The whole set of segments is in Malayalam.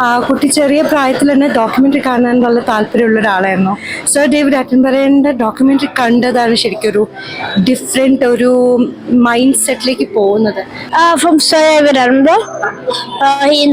കുട്ടി ചെറിയ പ്രായത്തിൽ തന്നെ ഡോക്യുമെന്ററി കാണാൻ വളരെ താല്പര്യമുള്ള ഒരാളായിരുന്നു സോ ഡേവിഡ് അറ്റൻബറേന്റെ ഡോക്യുമെന്ററി കണ്ടതാണ് ശരിക്കും ഒരു ഡിഫറെന്റ് ഒരു മൈൻഡ് സെറ്റിലേക്ക് പോകുന്നത് from sir Attenborough. Uh, he.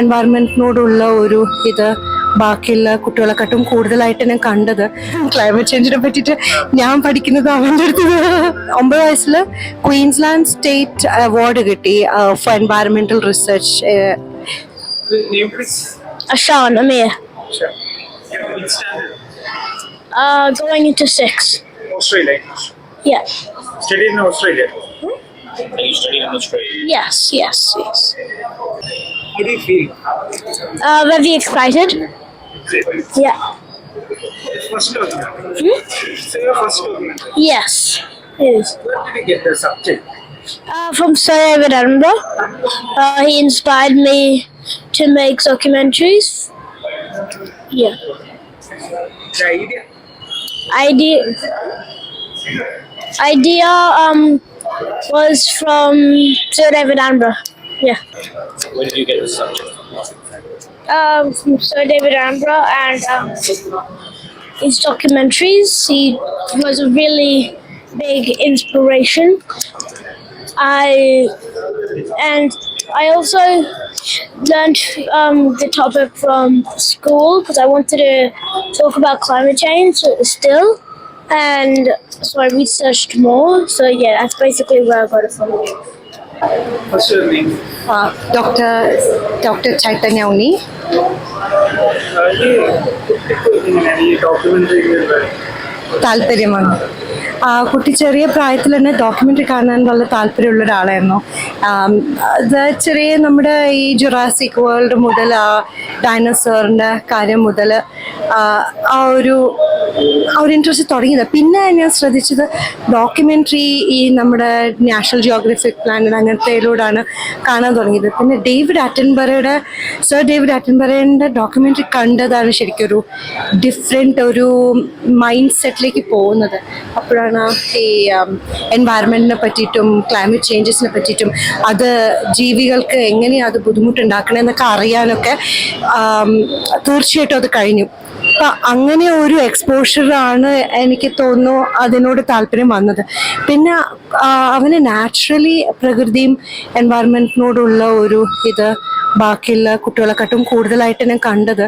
എൻവയറമെന്റിനോടുള്ള ഒരു ഇത് ബാക്കിയുള്ള കുട്ടികളെക്കാട്ടും കൂടുതലായിട്ട് ഞാൻ കണ്ടത് ക്ലൈമറ്റ് ചേഞ്ചിനെ പറ്റിയിട്ട് ഞാൻ പഠിക്കുന്നത് അവന്റെ അടുത്ത് ഒമ്പത് വയസ്സിൽ ക്വീൻസ്ലാൻഡ് സ്റ്റേറ്റ് അവാർഡ് കിട്ടി for environmental research. Sure. Uh, going into six. Australia. Yeah. Studied in Australia. Are you studying in Australia? Yes, yes, yes. How do you feel? Uh, very excited. Yeah. First document. So your first document. Yes. Is. Where did you get the subject? Uh, from Sir David Attenborough. Uh, he inspired me to make documentaries. Yeah. The idea. Idea. Idea um was from Sir David Attenborough. Yeah. Where did you get the subject? Um, from Sir David Attenborough and um, his documentaries. He was a really big inspiration. I and I also learned um, the topic from school because I wanted to talk about climate change so it was still. And so I researched more. So yeah, that's basically where I got it from. What's your name? Uh, Dr. Dr. Chaitanya Uni. Uh, ye, documentary. Tal കുട്ടി ചെറിയ പ്രായത്തിൽ തന്നെ ഡോക്യുമെന്ററി കാണാൻ വളരെ താല്പര്യമുള്ള ഒരാളായിരുന്നു. ചെറിയ നമ്മുടെ ഈ ജുറാസിക് വേൾഡ് മുതൽ ആ ഡൈനോസറിന്റെ കാര്യം മുതൽ ആ ഒരു ആ ഒരു ഇൻട്രസ്റ്റ് തുടങ്ങിയത്. പിന്നെ ഞാൻ ശ്രദ്ധിച്ചത് ഡോക്യുമെന്ററി ഈ നമ്മുടെ നാഷണൽ ജിയോഗ്രഫിക് പ്ലാനറ്റ് അങ്ങനത്തെയിലൂടെയാണ് കാണാൻ തുടങ്ങിയത്. പിന്നെ ഡേവിഡ് അറ്റൻബറയുടെ സർ ഡേവിഡ് അറ്റൻബറേന്റെ ഡോക്യുമെന്ററി കണ്ടതാണ് ശരിക്കും ഒരു ഡിഫറെന്റ് ഒരു മൈൻഡ് സെറ്റിലേക്ക് പോകുന്നത്. അപ്പോഴാണ് ഈ എൻവയറമെന്റിനെ പറ്റിയിട്ടും ക്ലൈമറ്റ് ചേഞ്ചസിനെ പറ്റിയിട്ടും അത് ജീവികൾക്ക് എങ്ങനെയാണ് അത് ബുദ്ധിമുട്ടുണ്ടാക്കണമെന്നൊക്കെ അറിയാനൊക്കെ തീർച്ചയായിട്ടും അത് കഴിഞ്ഞു. അപ്പം അങ്ങനെ ഒരു എക്സ്പോഷറാണ് എനിക്ക് തോന്നുന്നു അതിനോട് താല്പര്യം വന്നത്. പിന്നെ അവന് നാച്ചുറലി പ്രകൃതിയും എൻവയറമെന്റിനോടുള്ള ഒരു ഇത് ബാക്കിയുള്ള കുട്ടികളെക്കാട്ടും കൂടുതലായിട്ട് ഞാൻ കണ്ടത്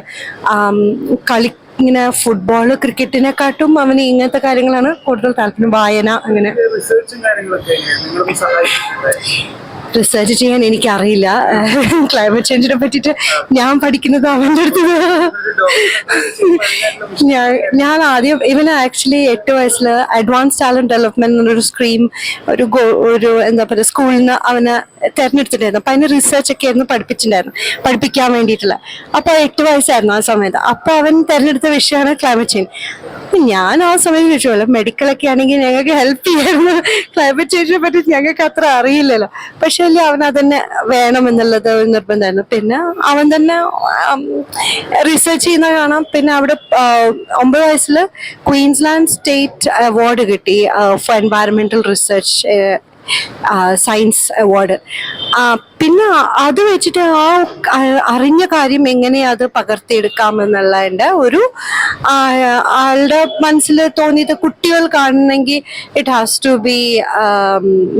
കളി ഇങ്ങനെ ഫുട്ബോൾ ക്രിക്കറ്റിനെക്കാട്ടും അവന് ഇങ്ങനത്തെ കാര്യങ്ങളാണ് കൂടുതൽ താല്പര്യം. വായന അങ്ങനെ. റിസർച്ചും ചെയ്യാൻ എനിക്കറിയില്ല. ക്ലൈമറ്റ് ചേഞ്ചിനെ പറ്റിയിട്ട് ഞാൻ പഠിക്കുന്നത് അവന്റെ അടുത്ത്. ഞാൻ ഞാൻ ആദ്യം ഇവന് ആക്ച്വലി എട്ട് വയസ്സിൽ അഡ്വാൻസ് ടാലന്റ് ഡെവലപ്മെന്റ് എന്നൊരു സ്ക്രീം ഒരു ഒരു എന്താ പറയുക സ്കൂളിൽ നിന്ന് അവന് തെരഞ്ഞെടുത്തിട്ടുണ്ടായിരുന്നു. അപ്പം അതിന് റിസർച്ച് ഒക്കെ ആയിരുന്നു പഠിപ്പിച്ചിട്ടുണ്ടായിരുന്നു. പഠിപ്പിക്കാൻ വേണ്ടിയിട്ടുള്ള. അപ്പോൾ എട്ട് വയസ്സായിരുന്നു ആ സമയത്ത്. അപ്പോൾ അവൻ തിരഞ്ഞെടുത്ത വിഷയമാണ് ക്ലൈമറ്റ് ചേഞ്ച് ഞാൻ ആ സമയത്ത് ചോദിച്ചോളൂ മെഡിക്കൽ ഒക്കെ ആണെങ്കിൽ ഞങ്ങൾക്ക് ഹെൽപ്പ് ചെയ്യായിരുന്നു. ക്ലൈമറ്റ് ചേഞ്ചിനെ പറ്റി ഞങ്ങൾക്ക് അത്ര അറിയില്ലല്ലോ. പക്ഷെ അല്ലേ അവൻ അതന്നെ വേണം എന്നുള്ളത് ഒരു നിർബന്ധമായിരുന്നു. പിന്നെ അവൻ തന്നെ റിസർച്ച് ചെയ്യുന്ന കാണാം. പിന്നെ അവിടെ ഒമ്പത് വയസ്സിൽ ക്വീൻസ്ലാൻഡ് സ്റ്റേറ്റ് അവാർഡ് കിട്ടി for environmental research science award പിന്നെ അത് വെച്ചിട്ട് ആ അറിഞ്ഞ കാര്യം എങ്ങനെ അത് പകർത്തിയെടുക്കാമെന്നുള്ളതിന്റെ ഒരു ആളുടെ മനസ്സിൽ തോന്നിയത് കുട്ടികൾ കാണണമെങ്കിൽ it has to be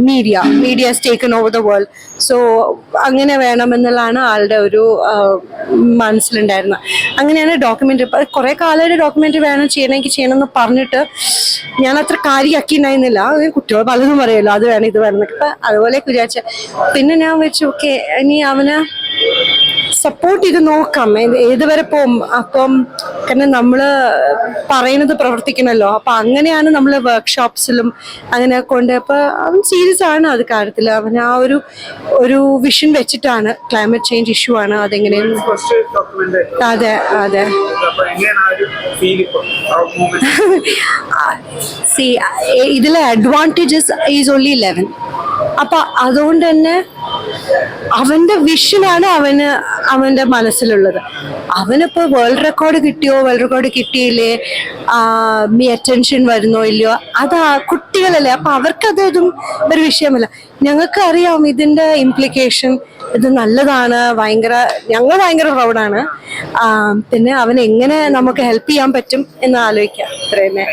media media taken over the world so അങ്ങനെ വേണമെന്നുള്ളതാണ് ആളുടെ ഒരു മനസ്സിലുണ്ടായിരുന്നത്. അങ്ങനെയാണ് ഡോക്യുമെന്ററി കുറേ കാലമായിട്ട് ഡോക്യുമെന്ററി വേണം ചെയ്യണമെങ്കിൽ ചെയ്യണമെന്ന് പറഞ്ഞിട്ട് ഞാൻ അത്ര കാര്യമാക്കിയിട്ടുണ്ടായിരുന്നില്ല. കുട്ടികൾ പലതും പറയുമല്ലോ അത് വേണം ഇത് വേണം എന്നൊക്കെ. അതുപോലെ അതുപോലെയൊക്കെ വിചാരിച്ച. പിന്നെ ഞാൻ വെച്ചു. ഓക്കെ ഇനി അവന് സപ്പോർട്ട് ചെയ്ത് നോക്കാം. ഏത് ഏതുവരെ പോവും അപ്പം കാരണം നമ്മൾ പറയുന്നത് പ്രവർത്തിക്കണമല്ലോ. അപ്പം അങ്ങനെയാണ് നമ്മൾ വർക്ക്ഷോപ്സിലും അങ്ങനെ കൊണ്ട് അപ്പോൾ അവൻ സീരിയസ് ആണ് അത് കാര്യത്തിൽ അവൻ ആ ഒരു ഒരു വിഷൻ വെച്ചിട്ടാണ് ക്ലൈമറ്റ് ചേഞ്ച് ഇഷ്യൂ ആണ് ഡോക്യുമെന്റ് അതെ അതെ. സി ഇതിലെ അഡ്വാന്റേജസ് ഈസ് ഓൺലി ലെവൻ അപ്പൊ അതുകൊണ്ട് തന്നെ അവന്റെ വിഷനാണ് അവന് അവന്റെ മനസ്സിലുള്ളത്. അവനിപ്പോ വേൾഡ് റെക്കോർഡ് കിട്ടിയോ? വേൾഡ് റെക്കോർഡ് കിട്ടിയില്ലേ? മീ അറ്റൻഷൻ വരുന്നോ ഇല്ലയോ? അതാ കുട്ടികളല്ലേ. അപ്പൊ അവർക്കതൊന്നും ഒരു വിഷയമല്ല. ഞങ്ങൾക്ക് അറിയാം ഇതിന്റെ ഇംപ്ലിക്കേഷൻ ഇത് നല്ലതാണ്. ഭയങ്കര ഞങ്ങൾ ഭയങ്കര പ്രൗഡാണ് പിന്നെ അവൻ എങ്ങനെ നമുക്ക് ഹെൽപ്പ് ചെയ്യാൻ പറ്റും എന്ന് ആലോചിക്കാം. ഇത്രയുമേ